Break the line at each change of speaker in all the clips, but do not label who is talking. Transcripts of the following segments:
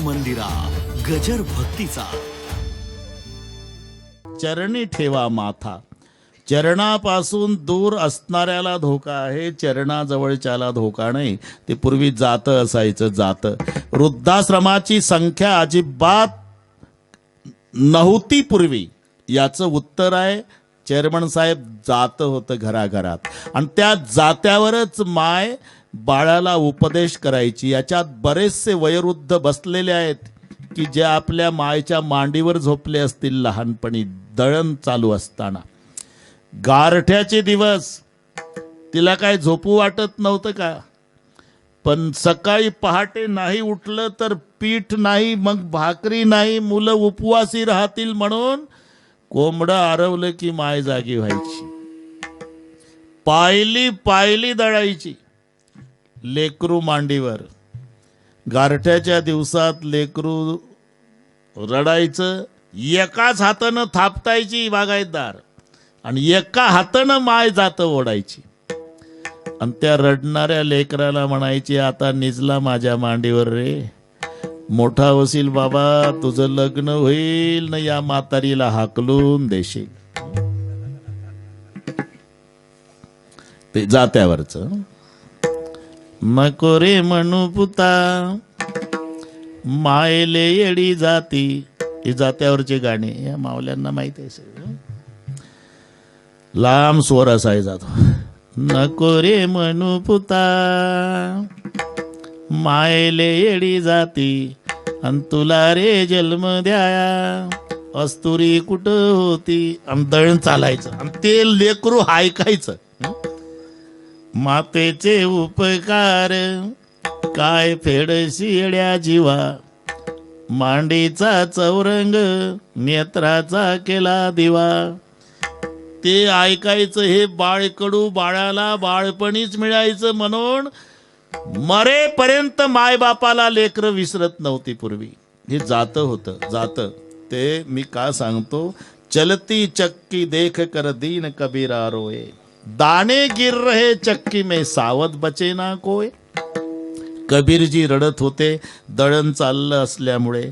मंदिरा गजर भक्तीचा.
चरणी ठेवा माथा. चरणापासून दूर असणाऱ्याला धोका आहे चरणाजवळच्याला धोका नाही. ते पूर्वी जातं असायचं जातं. वृद्धाश्रमाची संख्या अजिबात नव्हती पूर्वी. याचं उत्तर आहे चेअरमन साहेब जात होतं घराघरात. आणि त्या जात्यावरच माय बाळाला उपदेश करायची. याच्यात बरेचसे वयोवृद्ध बसलेले आहेत की जे आपल्या मायच्या मांडीवर झोपले असतील लहानपणी दळण चालू असताना. गारठ्याचे दिवस. तिला काय झोपू वाटत नव्हतं का? पण सकाळी पहाटे नाही उठलं तर पीठ नाही मग भाकरी नाही मुलं उपवासी राहतील म्हणून कोंबडं आरवलं की माय जागी व्हायची. पायली पायली दळायची. लेकरू मांडीवर. गारठ्याच्या दिवसात लेकरू रडायचं एकाच हातानं थापतायची बागायतदार आणि एका हातानं माय जातं ओढायची. आणि त्या रडणाऱ्या लेकराला म्हणायची आता निजला माझ्या मांडीवर रे. मोठा होशील बाबा तुझं लग्न होईल ना या म्हातारीला हाकलून देशील. ते जात्यावरचं. नको रे म्हणू पुता. मायले येडी जाती. ही जात्यावरचे गाणे या मावल्यांना माहीत आहे सगळं. लांब स्वर असाय जातो. नको रे म्हणू पुता. मायले येडी जाती. अन तुला रे जन्म द्याया. अस्तुरी कुठं होती? आणि दळण चालायचं. आणि ते लेकरू ऐकायचं मातेचे उपकार. काय फेड शिड्या जीवा. मांडीचा चौरंग नेत्राचा केला दिवा. ते ऐकायचं हे बाळकडू बाळाला बाळपणीच मिळायचं म्हणून मरेपर्यंत मायबापाला लेकरं विसरत नव्हती पूर्वी. हे जातं होतं जातं. ते मी का सांगतो? चलती चक्की देख कर दीन कबीरा रोये दाणे गिर रहे चक्की में सावध बचे ना कोय कबीरजी रडत होते दळण चाललं असल्यामुळे।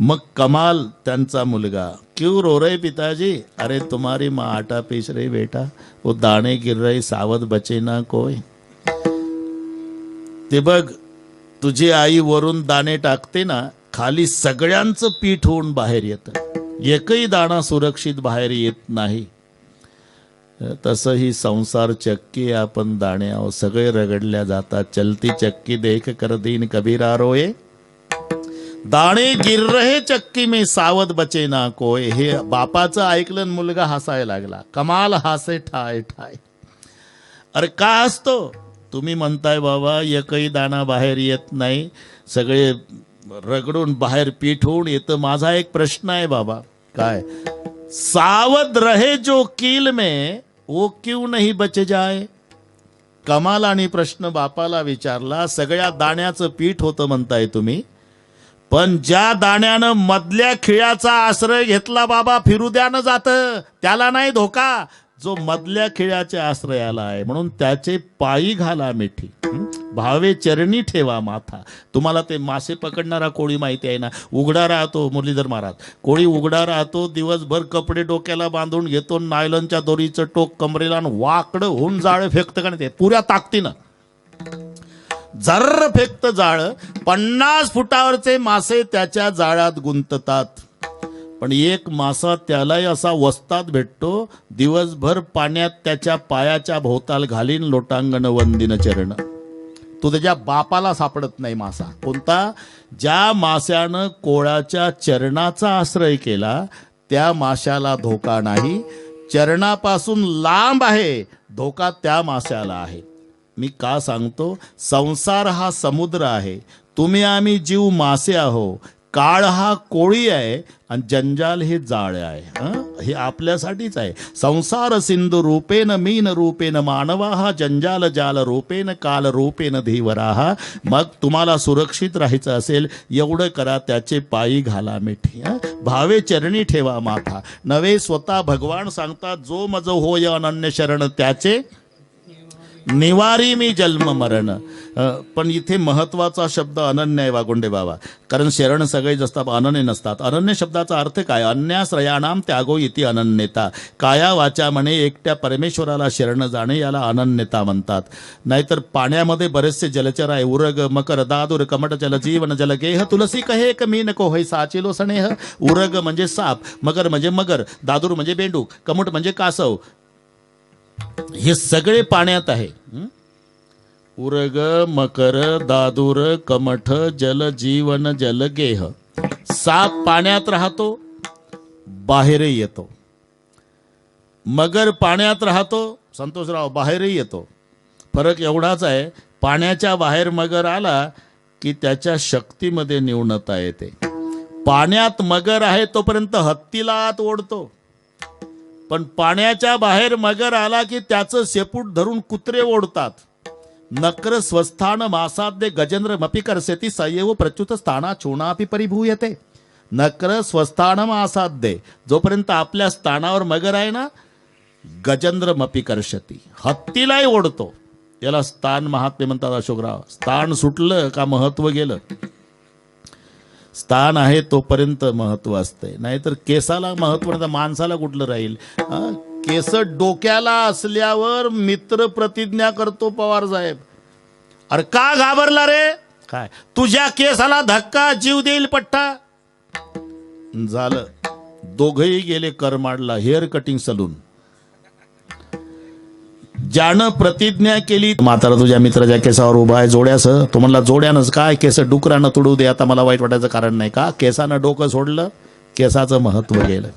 मग कमाल त्यांचा मुलगा। क्यू रो रे पिताजी? अरे तुम्हारी माँ आटा पीस रही बेटा। वो दाणे गिर रहे सावध बचे ना कोय ते बघ तुझी आई वरून दाणे टाकते ना खाली सगळ्यांचं पीठ होऊन बाहेर येतं। एकही दाणा सुरक्षित बाहेर येत नाही। तसं ही संसार चक्की आपण दाण्याव सगळे रगडल्या जातात. चलती चक्की देख कर दीन कबीरा रोये. दाणे गिर रहे चक्की मी सावध बचे ना कोय. हे बापाचं ऐकलं मुलगा हसायला लागला. कमाल हासे ठाय ठाय. अरे का असतो तुम्ही म्हणताय बाबा एकही दाणा बाहेर येत नाही. सगळे रगडून बाहेर पीठ होऊन येतं. माझा एक प्रश्न आहे बाबा. काय? सावध रहे जो कील में वो क्यों नहीं बच जाए? कमाल आणि प्रश्न बापाला विचारला सगळ्या दाण्याचं पीठ होतं म्हणताय तुम्ही. पण ज्या दाण्यानं मधल्या खिळ्याचा आश्रय घेतला बाबा फिरू द्यानं जात. त्याला नाही धोका. जो मधल्या खिळ्याच्या आश्रयाला आहे म्हणून त्याचे पायी घाला मिठी. भावे चरणी ठेवा माथा. तुम्हाला ते मासे पकडणारा कोळी माहिती आहे ना? उघडा राहतो मुरलीधर महाराज. कोळी उघडा राहतो दिवसभर कपडे डोक्याला बांधून घेतो नायलनच्या दोरीचं टोक कमरेला आणि वाकडं होऊन जाळ फेकतं का नाही ते? पुऱ्या ताकदीनं. जर्र फेकत जाळ पन्नास फुटावरचे मासे त्याच्या जाळ्यात गुंततात. पण एक मासा त्यालाही असा वस्तात भेटतो दिवसभर पाण्यात त्याच्या पायाच्या भोवताल घालीन लोटांगण वंदिन चरण. तो त्याच्या बापाला सापडत नाही मासा. कोणता? ज्या माशानं कोळाच्या चरणाचा आश्रय केला त्या माशाला धोका नाही. चरणापासून लांब आहे धोका त्या माशाला आहे. मी का सांगतो? संसार हा समुद्र आहे. तुम्ही आम्ही जीव मासे आहो. काळ हा कोळी आहे आणि जंजाल हे जाळ आहे हं? हे आपल्यासाठीच आहे. संसार सिंधू रूपेन मीन रूपेन मानवा हा जंजाल जाल रूपेन काल रूपेन धीवराहा मग तुम्हाला सुरक्षित राहायचं असेल एवढं करा त्याचे पायी घाला मिठी भावे चरणी ठेवा माथा. नवे स्वतः भगवान सांगतात जो मज होय अनन्य शरण त्याचे निवारी मी जन्म मरण. पण इथे महत्त्वाचा शब्द अनन्य आहे वागोंडे बाबा. कारण शरण सगळेच असतात अनन्य नसतात. अनन्य शब्दाचा अर्थ काय? अन्याश्रयाणाम त्यागो इति अनन्यता. काया वाचा म्हणे एकट्या परमेश्वराला शरण जाणे याला अनन्यता म्हणतात. नाहीतर पाण्यामध्ये बरेचसे जलचर आहे. उरग मकर दादुर कमट जल जीवन जल गेह तुलसी कहे एक मी नको होय साचिलो सनेह उरग म्हणजे साप मगर म्हणजे मगर. दादूर म्हणजे बेंडूक कमट म्हणजे कासव. हे सगळे पाण्यात आहे. उरग मकर दादूर कमठ जल जीवन जलगेह साप पाण्यात राहतो बाहेरही येतो. मगर पाण्यात राहतो संतोषराव बाहेरही येतो. फरक एवढाच आहे पाण्याच्या बाहेर मगर आला की त्याच्या शक्तीमध्ये न्यूनता येते. पाण्यात मगर आहे तोपर्यंत हत्तीला आत ओढतो. पण पाण्याच्या बाहेर मगर आला की त्याचं शेपूट धरून कुत्रे ओढतात. नक्र स्वस्थान मासाद्य गजेंद्र मपिकर सेती सयव प्रच्युत स्थाना चूणापी परिभूयते. नक्र स्वस्थान मासाद्य जोपर्यंत आपल्या स्थानावर मगर आहे ना गजेंद्र मपिकर्षती हत्तीलाही ओढतो. याला स्थान महात्मे म्हणतात अशोकराव. स्थान सुटलं का महत्त्व गेलं? स्थान आहे तोपर्यंत महत्त्व असते नाहीतर केसाला महत्त्व माणसाला कुठलं राहील? केस डोक्याला असल्यावर मित्र प्रतिज्ञा करतो पवार साहेब. अरे का घाबरला रे? काय? तुझ्या केसाला धक्का जीव देईल पट्टा. झालं. दोघही गेले करमाडला हेअर कटिंग सलून. ज्यानं प्रतिज्ञा केली म्हातारा तुझ्या मित्राच्या केसावर उभा आहे जोड्यासह तो म्हणला जोड्यानंच काय केस डुकरानं तुडू दे. आता मला वाईट वाटायचं कारण नाही का? केसानं डोकं सोडलं केसाचं महत्त्व गेलं.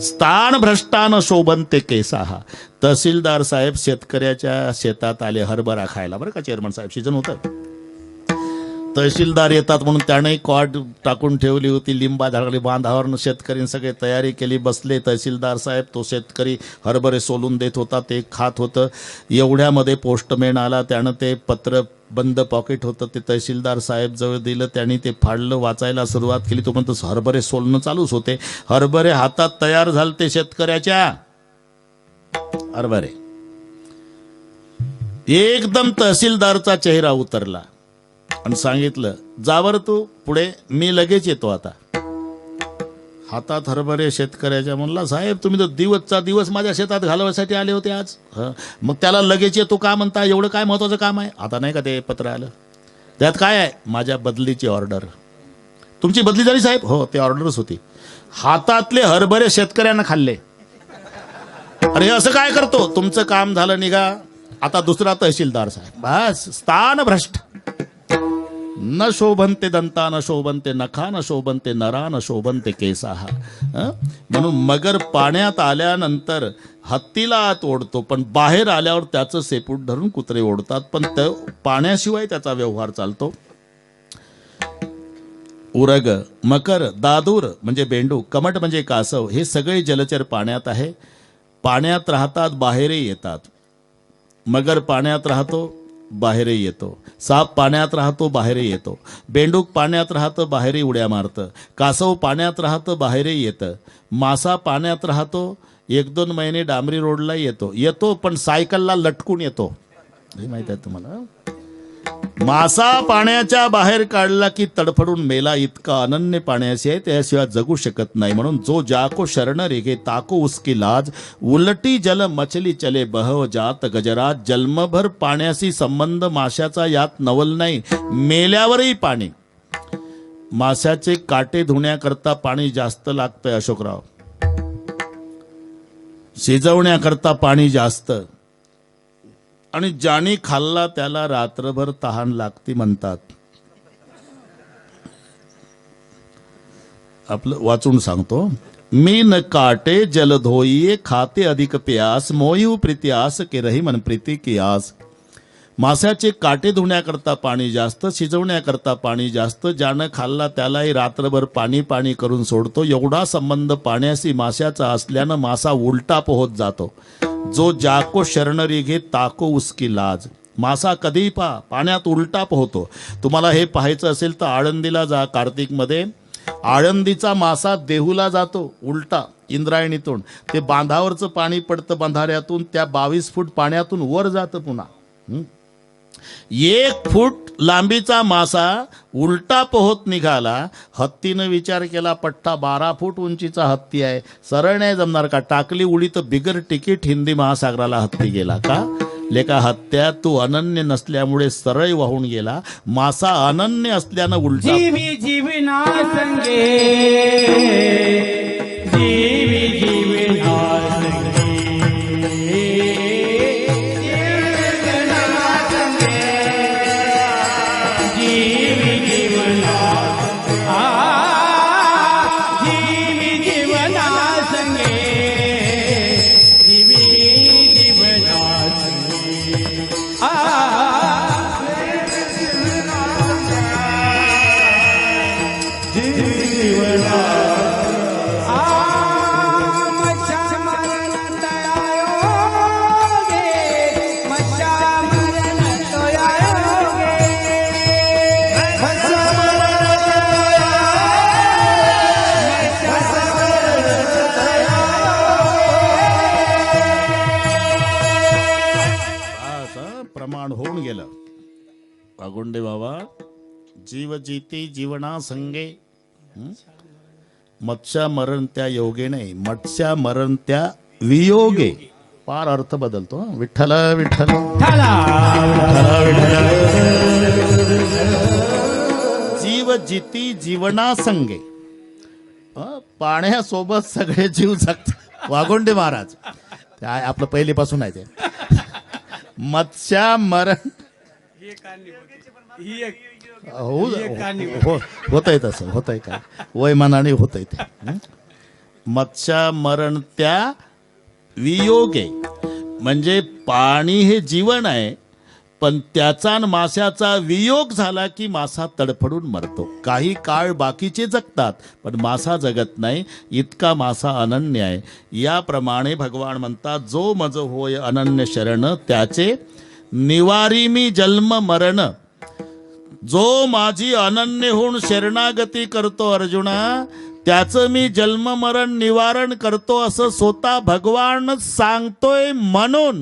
स्थान भ्रष्टान शोभनते केसा हा तहसीलदार साहेब शेतकऱ्याच्या शेतात आले हरभरा खायला. बरं का चेअरमन साहेब सीजन होतं. तहसीलदार येतात म्हणून त्याने कॉट टाकून ठेवली होती. लिंबा झाडली बांधावर शेतकरी सगळे तयारी केली. बसले तहसीलदार साहेब तो शेतकरी हरभरे सोलून देत होता. ते खात होतं. एवढ्यामध्ये पोस्टमॅन आला. त्यानं ते पत्र बंद पॉकेट होतं. ते तहसीलदार साहेब जवळ दिलं. त्यांनी ते फाडलं. वाचायला सुरुवात केली. तो म्हणतो हरभरे सोलणं चालूच होते. हरभरे हातात तयार झाले ते शेतकऱ्याच्या. हरभरे. एकदम तहसीलदारचा चेहरा उतरला. आणि सांगितलं जावर तू पुढे मी लगेच येतो आता. हातात हरभरे शेतकऱ्याच्या म्हणला साहेब तुम्ही तर दिवसचा दिवस माझ्या शेतात घालवायसाठी आले होते आज. मग त्याला लगेच येतो का म्हणता एवढं काय महत्वाचं काम आहे? आता नाही का ते पत्र आलं. त्यात काय आहे? माझ्या बदलीची ऑर्डर. तुमची बदली झाली साहेब? हो ते ऑर्डरच होती. हातातले हरभरे शेतकऱ्यांना खाल्ले. अरे असं काय करतो? तुमचं काम झालं निघा. आता दुसरा तहसीलदार साहेब. बस स्थान भ्रष्ट न शोभनते दंता न शोभनते नखा न शोभनते नरा न शोभनते केसा हा? म्हणून मगर पाण्यात आल्यानंतर हत्तीला आत ओढतो पण बाहेर आल्यावर त्याचं सेपूट धरून कुत्रे ओढतात पण त्या पाण्याशिवाय त्याचा व्यवहार चालतो. उरग मकर दादूर म्हणजे बेंडू कमट म्हणजे कासव हे सगळे जलचर पाण्यात आहे. पाण्यात राहतात बाहेरही येतात. मगर पाण्यात राहतो बाहेरही येतो. साप पाण्यात राहतो बाहेरही येतो. बेंडूक पाण्यात राहतं बाहेरही उड्या मारतं. कासव पाण्यात राहतं बाहेरही येतं. मासा पाण्यात राहतो एक दोन महिने डांबरी रोडला येतो. येतो पण सायकलला लटकून येतो. हे माहीत आहे तुम्हाला? मासा पाण्याच्या बाहेर काढला की तडफडून मेला इतका अनन्य पाण्याशी आहे त्याशिवाय जगू शकत नाही. म्हणून जो जाको शरण रेगे ताको उसकी लाज उलटी जल मछली चले बहव जात गजरात जन्मभर पाण्याशी संबंध माशाचा यात नवल नाही मेल्यावरही पाणी. माशाचे काटे धुण्याकरता पाणी जास्त लागतंय अशोकराव. शिजवण्याकरता पाणी जास्त. आणि ज्याने खाल्ला त्याला रात्रभर तहान लागते म्हणतात. आपलं वाचून सांगतो. मी न काटे जलधोई खाते अधिक प्यास मोयू प्रीत्यास के रही मन प्रीती की आस. माशाचे काटे धुण्याकरता पाणी जास्त शिजवण्याकरता पाणी जास्त ज्यानं खाल्ला त्यालाही रात्रभर पाणी पाणी करून सोडतो. एवढा संबंध पाण्याशी माशाचा असल्यानं मासा उलटा पोहत जातो. जो जाको शरणरी घे ताको उसकी लाज. मासा कधीही पहा पाण्यात उलटा पोहतो तुम्हाला हे पाहायचं असेल तर आळंदीला जा कार्तिकमध्ये. आळंदीचा मासा देहूला जातो उलटा इंद्रायणीतून. ते बांधावरचं पाणी पडतं बंधाऱ्यातून त्या बावीस फूट पाण्यातून वर जातं पुन्हा.
एक फूट लांबीचा मासा उलटा पोहत निघाला. हत्तीनं विचार केला पट्टा बारा फूट उंचीचा हत्ती आहे. सरळ नाही जमणार का? टाकली उडी तर बिगर तिकीट हिंदी महासागराला हत्ती गेला का? लेका हत्या तू अनन्य नसल्यामुळे सरळ वाहून गेला. मासा अनन्य असल्यानं उलटा
जीवी जीवना संगे जीवी जीवी
असं जीव जीती जीवना संगे? मत्स्या मरण त्या योगे नाही मत्स्या मरण त्या वियोगे. पार अर्थ बदलतो हं? विठ्ठल विठ्ठल. जीव जिती जीवना संगे? पाण्यासोबत सगळे जीव जगतात. वागोंडे महाराज. ते आहे, आपलं पहिलीपासून आहे ते. मत्स्या मरण. हो हो होत आहे तसं होत आहे काय वयमानाने होत आहे ते? मत्स्या मरण त्या वियोगे म्हणजे पाणी हे जीवन आहे पण त्याचा माशाचा वियोग झाला की मासा तडफडून मरतो. काही काळ बाकीचे जगतात पण मासा जगत नाही. इतका मासा अनन्य आहे. याप्रमाणे भगवान म्हणतात जो मज होय अनन्य शरण त्याचे निवारी मी जन्म मरण जो माझी अनन्य होऊन शरणागती करतो अर्जुना त्याचं मी जन्म मरण निवारण करतो असं स्वतः भगवान सांगतोय म्हणून.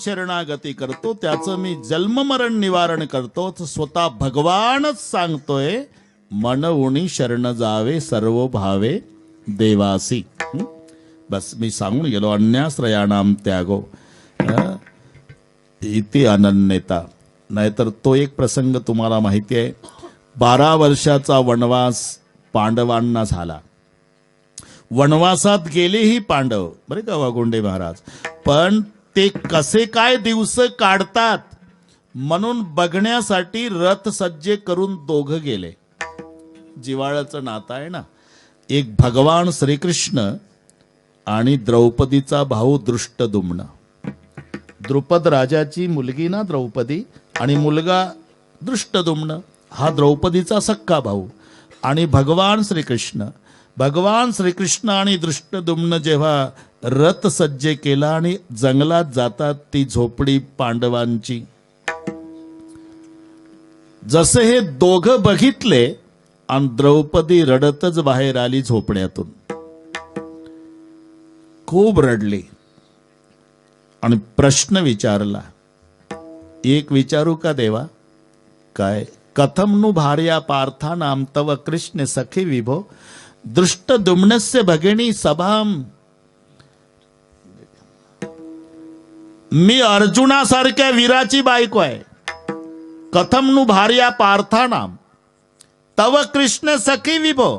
शरणागती करतो त्याचं मी जन्ममरण निवारण करतो तर स्वतः भगवानच सांगतोय
मन उणी शरण जावे सर्व भावे देवासी बस मी सांगून गेलो अन्याश्रयाणाम त्यागो. इति अनन्यता. नाहीतर तो एक प्रसंग तुम्हाला माहिती आहे. बारा वर्षाचा वनवास पांडवांना झाला. वनवासात गेलेही पांडव बरे का वागोंडे महाराज? पण ते कसे काय दिवस काढतात म्हणून बघण्यासाठी रथ सज्जे करून दोघं गेले. जिवाळ्याचं नातं आहे ना एक भगवान श्रीकृष्ण आणि द्रौपदीचा भाऊ दृष्टदुम्न द्रुपद राजाची मुलगी ना द्रौपदी आणि मुलगा दृष्टदुम्न हा द्रौपदीचा सक्का भाऊ आणि भगवान श्रीकृष्ण भगवान श्रीकृष्ण आणि दृष्टदुम्न जेव्हा रथ सज्जे केला आणि जंगलात जातात ती झोपडी पांडवांची. जसे हे दोघ बघितले आणि द्रौपदी रडतच बाहेर आली झोपड्यातून खूप रडली. आणि प्रश्न विचारला एक विचारू का देवा? काय? कथम नु भार्या पार्था नाम तव कृष्ण सखी विभो दृष्ट दुम्नस्य भगिनी सभाम मी अर्जुनासारख्या वीराची बायको आहे कथम नु भार्या पार्थानाम तव कृष्ण सखी विभो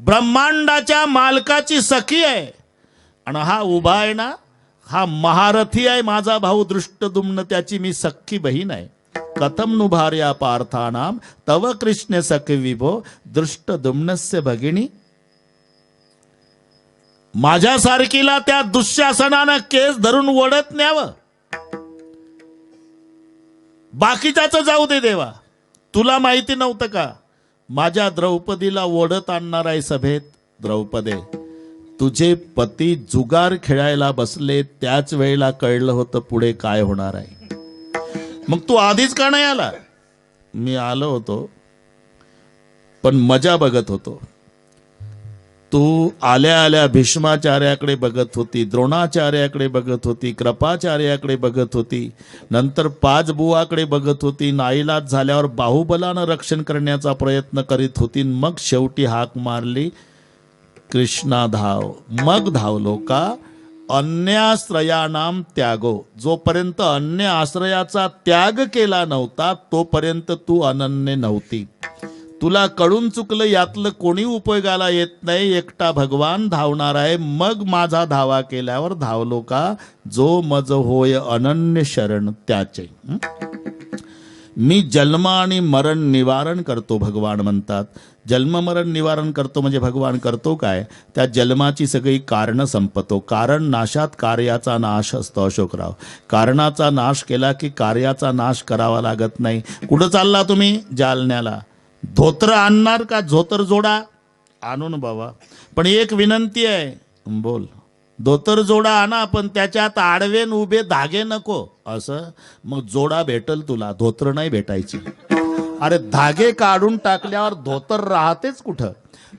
ब्रह्मांडाच्या मालकाची सखी आहे आणि हा उभा आहे ना हा महारथी आहे माझा भाऊ दृष्टदुम्न त्याची मी सख्खी बहीण आहे कथम नु भार्या पार्थानाम तव कृष्ण सखी विभो दृष्टदुम्नस्य भगिनी माझ्यासारखीला त्या दुःशासनानं केस धरून ओढत न्यावं. बाकीच्याच जाऊ दे देवा. तुला माहिती नव्हतं का? माझ्या द्रौपदीला ओढत आणणार आहे सभेत द्रौपदे. तुझे पती जुगार खेळायला बसले त्याच वेळेला कळलं होतं पुढे काय होणार आहे. मग तू आधीच का नाही आला? मी आलो होतो पण मजा बघत होतो. तू आल्या आल्या भीष्माचार्याकडे बघत होती द्रोणाचार्याकडे बघत होती कृपाचार्याकडे बघत होती नंतर पाच बुवाकडे बघत होती नाईलाज झाल्यावर बाहुबलानं रक्षण करण्याचा प्रयत्न करीत होती मग शेवटी हाक मारली कृष्णा धाव मग धावलो का? अन्याश्रयानाम त्यागो. जोपर्यंत अन्य आश्रयाचा त्याग केला नव्हता तोपर्यंत तू अनन्य नव्हती. तुला कळून चुकलं यातलं कोणी उपयोगाला येत नाही. एकटा भगवान धावणार आहे. मग माझा धावा केल्यावर धावलो का? जो मज होय अनन्य शरण त्याचे. मी जन्म आणि मरण निवारण करतो भगवान म्हणतात. जन्म मरण निवारण करतो म्हणजे भगवान करतो काय? त्या जन्माची सगळी कारणं संपतो. कारण नाशात कार्याचा नाश असतो अशोकराव. कारणाचा नाश केला की कार्याचा नाश करावा लागत नाही. कुठं चालला तुम्ही? जालन्याला. धोत्र आणणार का? धोतर जोडा. आणून बाबा. पण एक विनंती आहे. बोल. धोतर जोडा आणा पण त्याच्यात आडवेन उभे धागे नको. असं? मग जोडा भेटल तुला. धोतर नाही भेटायची. अरे धागे काढून टाकल्यावर धोतर राहतेच कुठं?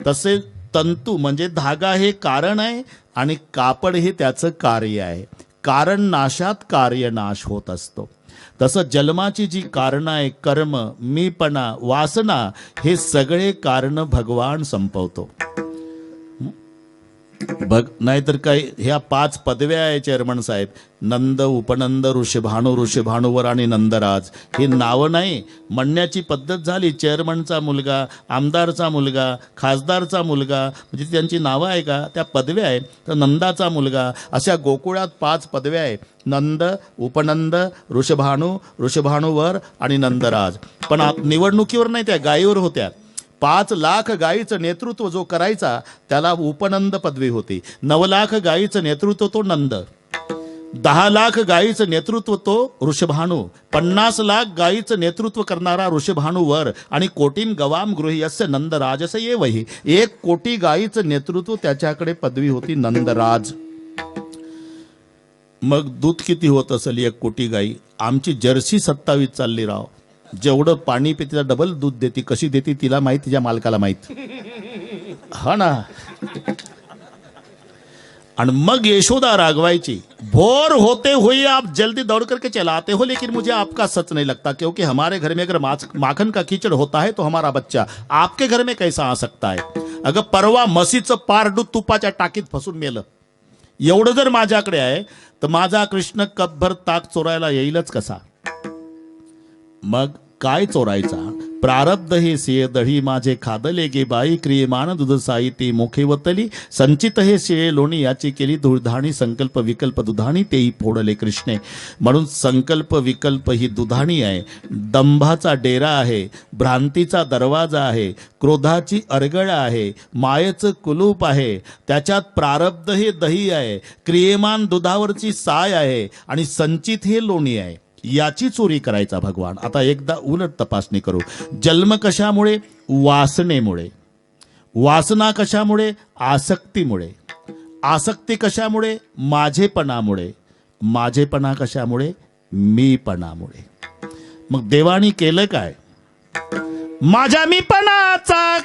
तसे तंतू म्हणजे धागा हे कारण आहे आणि कापड हे त्याचं कार्य आहे. कारण नाशात कार्य नाश होत असतो. तसं जन्माची जी कारणं आहे कर्म मीपणा वासना हे सगळे कारण भगवान संपवतो. बघ नाहीतर काय ह्या पाच पदव्या आहे चेअरमन साहेब. नंद उपनंद ऋषभानू ऋषभानूवर आणि नंदराज. ही नावं नाही म्हणण्याची पद्धत झाली. चेअरमनचा मुलगा आमदारचा मुलगा खासदारचा मुलगा म्हणजे त्यांची नावं आहे का? त्या पदव्या आहे तर नंदाचा मुलगा अशा गोकुळात पाच पदव्या आहे नंद उपनंद ऋषभानू ऋषभानूवर आणि नंदराज. पण निवडणुकीवर नाही त्या गायीवर होत्या. पाच लाख गायीचं नेतृत्व जो करायचा त्याला उपनंद पदवी होती. नऊ लाख गायीचं नेतृत्व तो नंद. दहा लाख गायीचं नेतृत्व तो ऋषभानू पन्नास लाख गायीचं नेतृत्व करणारा ऋषभानू वर आणि कोटीन गवाम गृहयस्य असं ये वही. एक कोटी गायीचं नेतृत्व त्याच्याकडे पदवी होती नंदराज. मग दूध किती होत असेल एक कोटी गाई? आमची जर्सी सत्तावीस चालली राव. जेवढं पाणी पे तिला डबल दूध देते कशी देते तिला माहीत तिच्या मालकाला माहीत. हा ना? आणि मग यशोदा रागवायची भोर होते हुए आप जल्दी दौड़ करके चलाते हो लेकिन मुझे आपका सच नहीं लगता क्योंकि हमारे घर में अगर माखन का कीचड़ होता है तो हमारा बच्चा आपके घर में कैसा आ सकता है? अगं परवा म्हशीचं पारडू तुपाच्या टाकीत फसून मेलं एवढं जर माझ्याकडे आहे तर माझा कृष्ण कपभर ताक चोरायला येईलच कसा? मग काय चोरायचा? प्रारब्ध हे सिये दही माझे खादले गे बाई क्रियमान दुधसाई ती मुखेवतली संचित हे शिळे लोणी याची केली दुधाणी संकल्प विकल्प दुधाणी तेही फोडले कृष्णे. म्हणून संकल्प विकल्प ही दुधाणी आहे. दंभाचा डेरा आहे भ्रांतीचा दरवाजा आहे क्रोधाची अरगळ आहे मायेचं कुलूप आहे. त्याच्यात प्रारब्ध हे दही आहे क्रियमान दुधावरची साय आहे आणि संचित हे लोणी आहे. याची चोरी करायचा भगवान. आता एकदा उलट तपासणी करू. जन्म कशामुळे? वासनेमुळे. वासना कशामुळे? आसक्तीमुळे. आसक्ती कशामुळे? माझेपणामुळे. माझेपणा कशामुळे? मीपणामुळे. मग देवानी केलं काय? माझ्या मीपणाचा